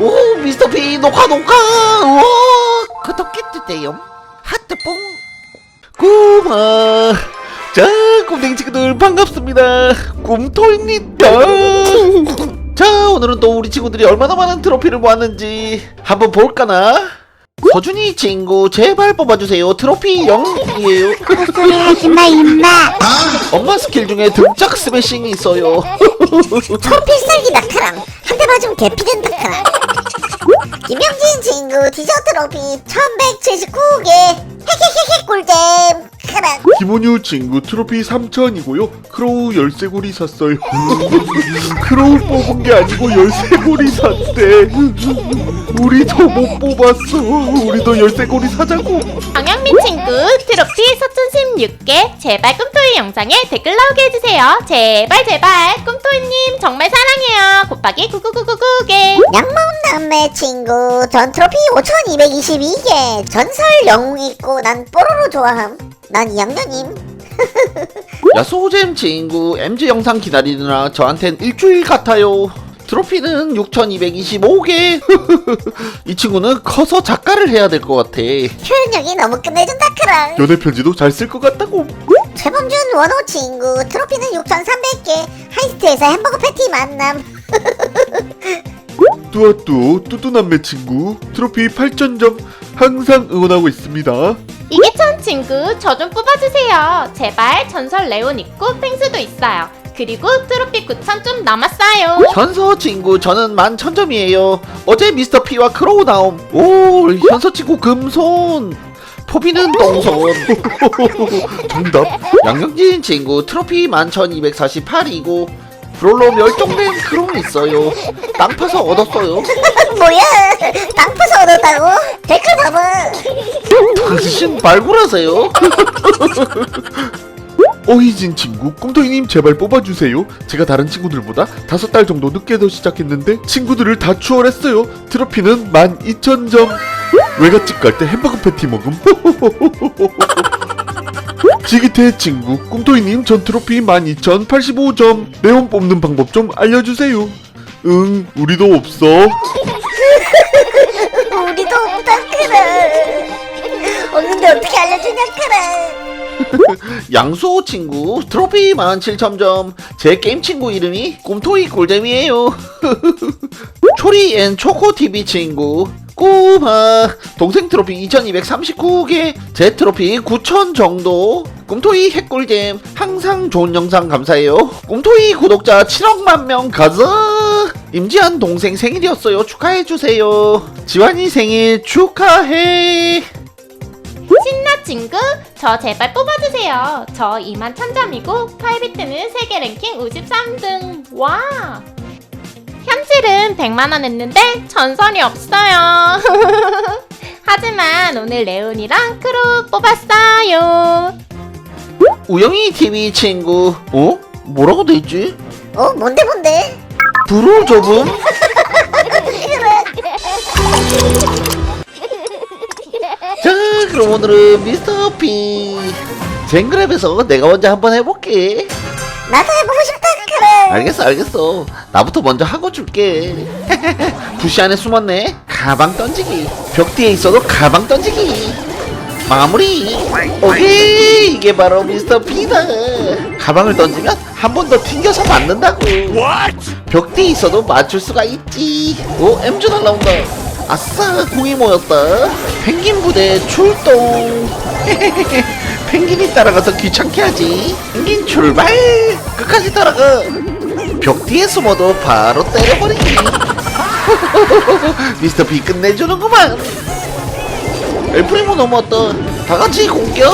오 미스터 P 녹화 녹화. 우와 구독해 주세요. 하트 뽕. 고마. 자 꿈댕이 친구들 반갑습니다. 꿈토입니다 자 오늘은 또 우리 친구들이 얼마나 많은 트로피를 모았는지 한번 볼까나? 서준이 친구 제발 뽑아주세요. 트로피 0이에요. 헛소리 하지마 임마. 엄마 스킬 중에 등짝 스매싱이 있어요. 초필살기 나카랑 한 대 맞으면 개피된다 카랑 김영진 친구 디저트 로피 1179개 헤헤헤헤 꿀잼 김원유 친구 트로피 3000이고요. 크로우 열쇠고리 샀어요. 크로우 뽑은 게 아니고 열쇠고리 샀대. 우리도 못 뽑았어. 우리도 열쇠고리 사자고. 정영민 친구 트로피 4016개 제발 꿈토이 영상에 댓글 나오게 해주세요 제발 제발 꿈토이님 정말 사랑해요 곱하기 99999개 양몸 남매 친구 전 트로피 5222개 전설 영웅 있고 난 뽀로로 좋아함 난 2학년임 야소잼 친구 MG 영상 기다리느라 저한텐 일주일 같아요. 트로피는 6225개. 이 친구는 커서 작가를 해야 될 것 같아. 표현력이 너무 끝내준다 카랑 연애 편지도 잘 쓸 것 같다고. 최범준 원호 친구 트로피는 6300개 하이스트에서 햄버거 패티 만남 뚜아뚜 뚜뚜남매 친구 트로피 8000점 항상 응원하고 있습니다. 이계천 친구 저 좀 뽑아주세요 제발 전설 레온 있고 펭수도 있어요 그리고 트로피 9천 좀 남았어요 현서 친구 저는 만 천점이에요. 어제 미스터 P와 크로우 나옴. 오 현서 친구 금손. 포비는 똥손. 정답. 양경진 친구 트로피 11,248이고 브 롤로 멸종된 크로우 있어요. 땅 파서 얻었어요. 뭐야 땅 파서 얻었다고? 댓글 봐봐 당신 발굴하세요. 오희진 친구 꿈토이님 제발 뽑아주세요. 제가 다른 친구들보다 다섯 달 정도 늦게 더 시작했는데 친구들을 다 추월했어요. 트로피는 12,000점. 외갓집 갈 때 햄버거 패티 먹음. 지기태 친구 꿈토이님 전 트로피 12,085점. 네온 뽑는 방법 좀 알려주세요. 응, 우리도 없어. 우리도 없다 그래 없는데 어떻게 알려주냐 그래 양수호 친구 트로피 17,000점. 제 게임 친구 이름이 꿈토이 꿀잼이에요. 초리 앤 초코 TV 친구. 꼬마 동생 트로피 2239개 제 트로피 9000 정도. 꿈토이 핵꿀잼 항상 좋은 영상 감사해요. 꿈토이 구독자 7억만 명 가자. 임지한 동생 생일이었어요. 축하해주세요. 지환이 생일 축하해. 신나 친구 저 제발 뽑아주세요. 저 2만 1000점이고 8비트는 세계 랭킹 53등. 와 현질은 100만원 했는데 전설이 없어요 하지만 오늘 레온이랑 크루 뽑았어요 우영이 TV 친구 어? 뭐라고 돼 있지? 어 뭔데 뭔데 불을 접음? 자 그럼 오늘은 미스터 P 쟁그랩에서 내가 먼저 한번 해볼게 나도 해보고 싶다 그래. 알겠어 알겠어. 나부터 먼저 하고 줄게. 부시 안에 숨었네. 가방 던지기. 벽 뒤에 있어도 가방 던지기. 마무리. 오케이. 이게 바로 미스터 P다. 가방을 던지면 한 번 더 튕겨서 맞는다고. 벽 뒤에 있어도 맞출 수가 있지. 오 M주 날라온다. 아싸 공이 모였다. 펭귄 부대 출동 펭귄이 따라가서 귀찮게 하지. 펭귄 출발! 끝까지 따라가. 벽 뒤에 숨어도 바로 때려버리기 미스터 B 끝내주는구만. 엘프리모 넘어왔다 다같이 공격!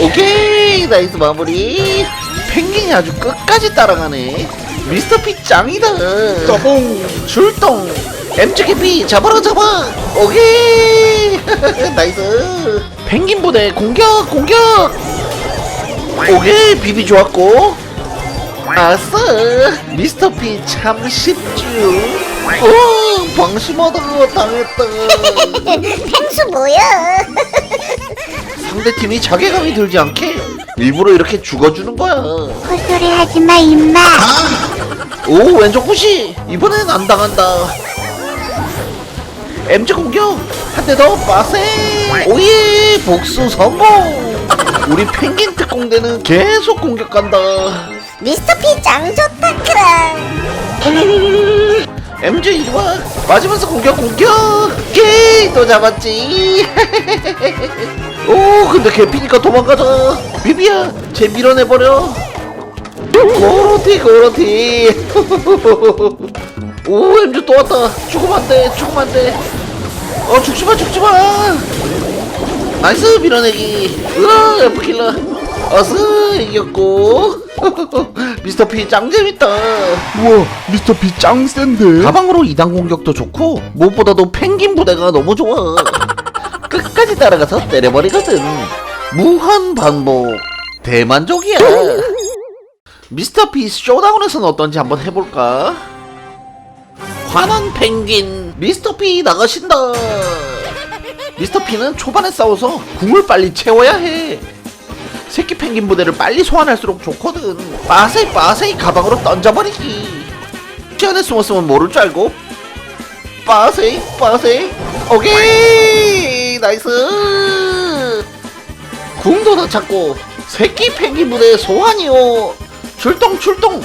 오케이! 나이스 마무리. 펭귄이 아주 끝까지 따라가네. 미스터 P 짱이다. 까봉. 출동! MGKP 잡아라 잡아! 오케이! 나이스 펭귄 부대 공격 공격! 오케이 비비 좋았고. 아싸! 미스터 P 참 쉽죠 오 방심하다가 당했다. 펭수 뭐야? 상대팀이 자괴감이 들지 않게 일부러 이렇게 죽어주는 거야. 헛소리 하지 마 임마. 오 왼쪽 푸시! 이번엔 안 당한다. MG 공격! 한 대더 빠세 오예 복수 성공! 우리 펭귄 특공대는 계속 공격한다. 미스터 피 짱 좋다 크랑 MG 이리 와. 맞으면서 공격 공격! 오케이 또 잡았지. 오 근데 개피니까 도망가자. 비비야 쟤 밀어내버려. 고로티 고로티. 오 MG 또 왔다. 죽으면 안돼 죽으면 안돼. 어 죽지마 죽지마 나이스 밀어내기. 으아 F킬러. 어스 이겼고. 미스터 피 짱 재밌다. 우와 미스터 피 짱 센데? 가방으로 2단 공격도 좋고 무엇보다도 펭귄 부대가 너무 좋아. 끝까지 따라가서 때려버리거든. 무한 반복 대만족이야. 미스터 피 쇼다운에서는 어떤지 한번 해볼까? 화난 펭귄 미스터 피 나가신다 미스터 피는 초반에 싸워서 궁을 빨리 채워야 해. 새끼 펭귄 부대를 빨리 소환할수록 좋거든. 빠세이 빠세이 가방으로 던져버리기 시간에 숨었으면 모를 줄 알고. 빠세이 빠세이. 오케이! 나이스! 궁도 다 찾고 새끼 펭귄 부대 소환이요. 출동 출동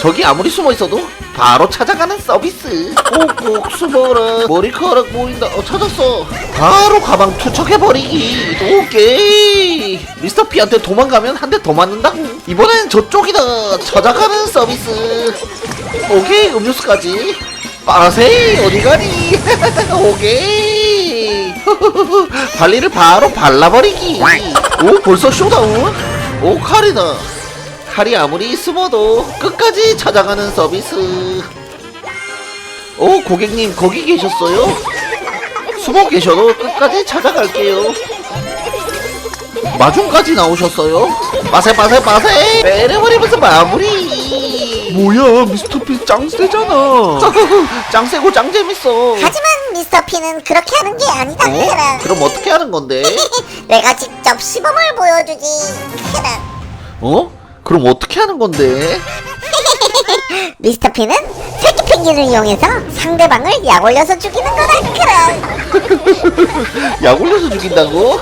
저기 아무리 숨어 있어도 바로 찾아가는 서비스. 꼭꼭 숨어라. 머리카락 보인다. 어 찾았어. 바로 가방 투척해버리기. 오케이. 미스터 피한테 도망가면 한 대 더 맞는다고. 이번엔 저쪽이다. 찾아가는 서비스. 오케이 음료수까지. 빠세이 어디 가니? 오케이. 발리를 바로 발라버리기. 오 벌써 쇼다운? 오 칼이다 칼이 아무리 숨어도 끝까지 찾아가는 서비스 오 고객님 거기 계셨어요? 숨어 계셔도 끝까지 찾아갈게요 마중까지 나오셨어요? 빠세 빠세 빠세 빼내버리면서 마무리 뭐야 미스터 피 짱 세잖아 짱 세고 짱 재밌어 하지만 미스터 피는 그렇게 하는 게 아니다 어? 그럼 어떻게 하는 건데? 내가 직접 시범을 보여주지 어? 그럼 어떻게 하는 건데? 미스터 피는 새끼 펭귄을 이용해서 상대방을 약 올려서 죽이는 거다 크랑 약 올려서 죽인다고?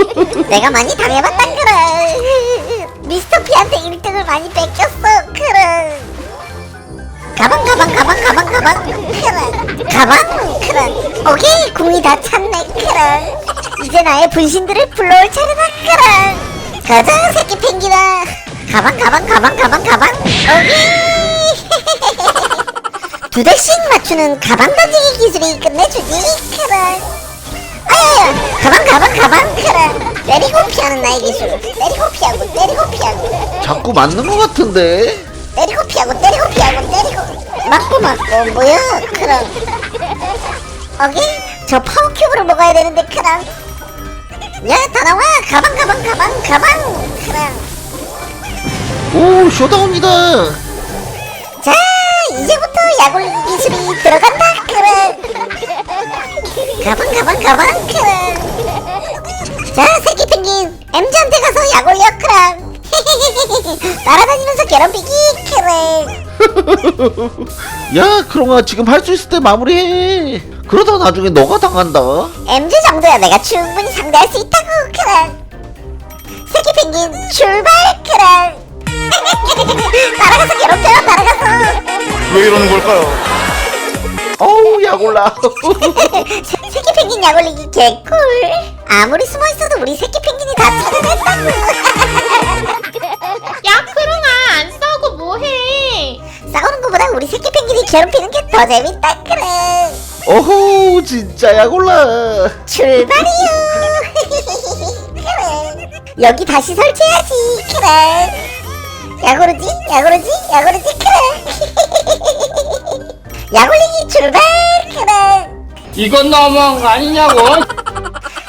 내가 많이 당해봤다 크랑 미스터 피한테 1등을 많이 뺏겼어 크랑 가방 가방 가방 가방 가방 크랑 가방 크랑 오케이 궁이 다 찼네 크랑 이제 나의 분신들을 불러올 차례다 크랑 가자 새끼 펭귄아 가방 가방 가방 가방 가방? 오케이! 두 대씩 맞추는 가방 던지기 기술이 끝내주지 크랑 아야야 가방 가방 가방 크랑 때리고 피하는 나의 기술. 때리고 피하고 때리고 피하고. 자꾸 맞는 것 같은데? 때리고 피하고 때리고 피하고 때리고. 맞고 맞고 뭐야 크랑 오케이 저 파워 큐브를 먹어야 되는데 크랑 야다 나와. 가방 가방 가방 가방 크랑 오 쇼다운이다. 자 이제부터 약올리기 기술이 들어간다 크랑 가방 가방 가방 크랑 자 새끼 펭귄 MZ한테 가서 약 올려 크랑. 따라다니면서 괴롭히기 크랑 야 크롱아 지금 할 수 있을 때 마무리해. 그러다 나중에 너가 당한다. MZ 정도야 내가 충분히 상대할 수 있다고 크랑 새끼 펭귄 출발 크랑 따라가서 괴롭혀요 따라가서 왜 이러는 걸까요? 어우 약 올라. 새- 새끼 펭귄 약 올리기 개꿀. 아무리 숨어있어도 우리 새끼 펭귄이 다 찾아냈다고. 야 크롱아 안 싸우고 뭐해? 싸우는 것보다 우리 새끼 펭귄이 괴롭히는 게 더 재밌다 그래 어후 진짜 약 올라. 출발이요. 그래 여기 다시 설치해야지 그래 야구르지? 야구르지? 야구르지? 그래. 야굴리기 출발! 그래. 이건 너무한 거 아니냐고.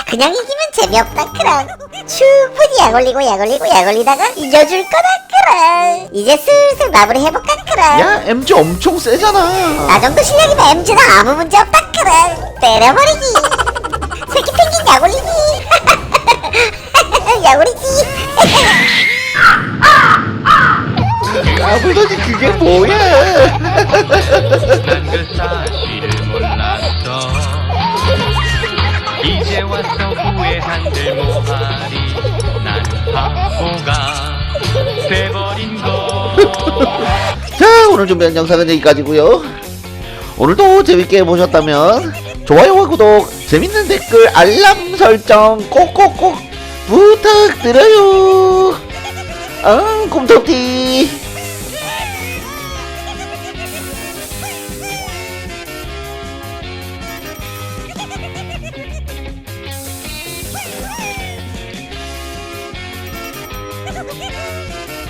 그냥 이기면 재미없다 크랑 충분히 약 올리고 약 올리고 약 올리다가 이겨줄 거다 크랑 이제 슬슬 마무리 해볼까 크랑 야 MG 엄청 세잖아. 나 정도 실력이면 MG는 아무 문제 없다 크랑 때려버리기. 새끼 펭귄 약 올리기. 약 올리기 아블더니 그게 뭐야 난그 사실을 몰랐어 이제 와서 후회한들 뭐하리. 난 바보가 돼버린 거. 자 오늘 준비한 영상은 여기까지고요. 오늘도 재밌게 보셨다면 좋아요와 구독 재밌는 댓글 알람 설정 꼭꼭꼭 부탁드려요. 아 곰토티